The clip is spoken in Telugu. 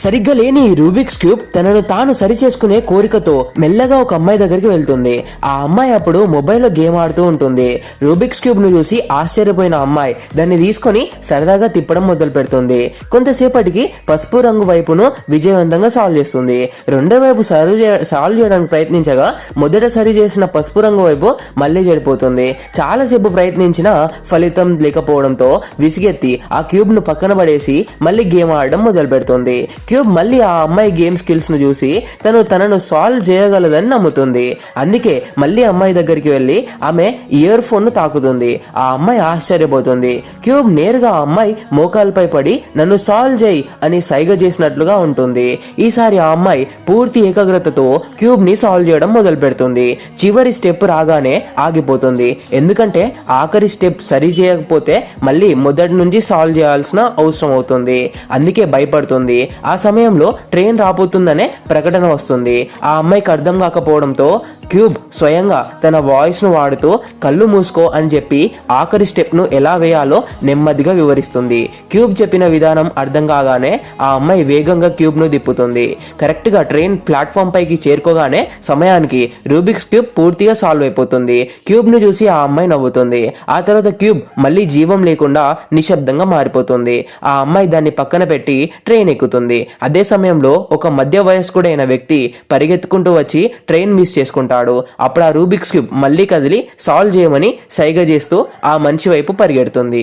సరిగ్గా లేని ఈ రూబిక్స్ క్యూబ్ తనను తాను సరి చేసుకునే కోరికతో మెల్లగా ఒక అమ్మాయి దగ్గరికి వెళ్తుంది. ఆ అమ్మాయి అప్పుడు మొబైల్లో గేమ్ ఆడుతూ ఉంటుంది. రూబిక్స్ క్యూబ్ను చూసి ఆశ్చర్యపోయిన అమ్మాయి దాన్ని తీసుకొని సరదాగా తిప్పడం మొదలు పెడుతుంది కొంతసేపటికి పసుపు రంగు వైపును విజయవంతంగా సాల్వ్ చేస్తుంది. రెండో వైపు సాల్వ్ సాల్వ్ చేయడానికి ప్రయత్నించగా మొదట సరి చేసిన పసుపు రంగు వైపు మళ్ళీ చెడిపోతుంది. చాలాసేపు ప్రయత్నించినా ఫలితం లేకపోవడంతో విసిగెత్తి ఆ క్యూబ్ను పక్కన పడేసి మళ్ళీ గేమ్ ఆడడం మొదలు పెడుతుంది క్యూబ్ మళ్ళీ ఆ అమ్మాయి గేమ్ స్కిల్స్ను చూసి తను తనను సాల్వ్ చేయగలదని నమ్ముతుంది. అందుకే మళ్ళీ అమ్మాయి దగ్గరికి వెళ్ళి ఆమె ఇయర్ ఫోన్ను తాకుతుంది. ఆ అమ్మాయి ఆశ్చర్యపోతుంది. క్యూబ్ నేరుగా ఆ అమ్మాయి మోకాలపై పడి నన్ను సాల్వ్ చేయి అని సైగ చేసినట్లుగా ఉంటుంది. ఈసారి ఆ అమ్మాయి పూర్తి ఏకాగ్రతతో క్యూబ్ని సాల్వ్ చేయడం మొదలు పెడుతుంది. చివరి స్టెప్ రాగానే ఆగిపోతుంది. ఎందుకంటే ఆఖరి స్టెప్ సరి చేయకపోతే మళ్ళీ మొదటి నుంచి సాల్వ్ చేయాల్సిన అవసరం అవుతుంది. అందుకే భయపడుతుంది. ఆ ఆ సమయంలో ట్రైన్ రాబోతుందనే ప్రకటన వస్తుంది. ఆ అమ్మాయికి అర్థం కాకపోవడంతో క్యూబ్ స్వయంగా తన వాయిస్ను వాడుతూ కళ్ళు మూసుకో అని చెప్పి ఆఖరి స్టెప్ను ఎలా వేయాలో నెమ్మదిగా వివరిస్తుంది. క్యూబ్ చెప్పిన విధానం అర్థం కాగానే ఆ అమ్మాయి వేగంగా క్యూబ్ను తిప్పుతుంది. కరెక్ట్గా ట్రైన్ ప్లాట్ఫామ్ పైకి చేరుకోగానే సమయానికి రూబిక్స్ క్యూబ్ పూర్తిగా సాల్వ్ అయిపోతుంది. క్యూబ్ను చూసి ఆ అమ్మాయి నవ్వుతుంది. ఆ తర్వాత క్యూబ్ మళ్ళీ జీవం లేకుండా నిశ్శబ్దంగా మారిపోతుంది. ఆ అమ్మాయి దాన్ని పక్కన పెట్టి ట్రైన్ ఎక్కుతుంది. అదే సమయంలో ఒక మధ్య వయస్కుడైన వ్యక్తి పరిగెత్తుకుంటూ వచ్చి ట్రైన్ మిస్ చేసుకుంటాడు. అప్పుడు ఆ రూబిక్స్ క్యూబ్ మళ్ళీ కదిలి సాల్వ్ చేయమని సైగ చేస్తూ ఆ మనిషి వైపు పరిగెడుతుంది.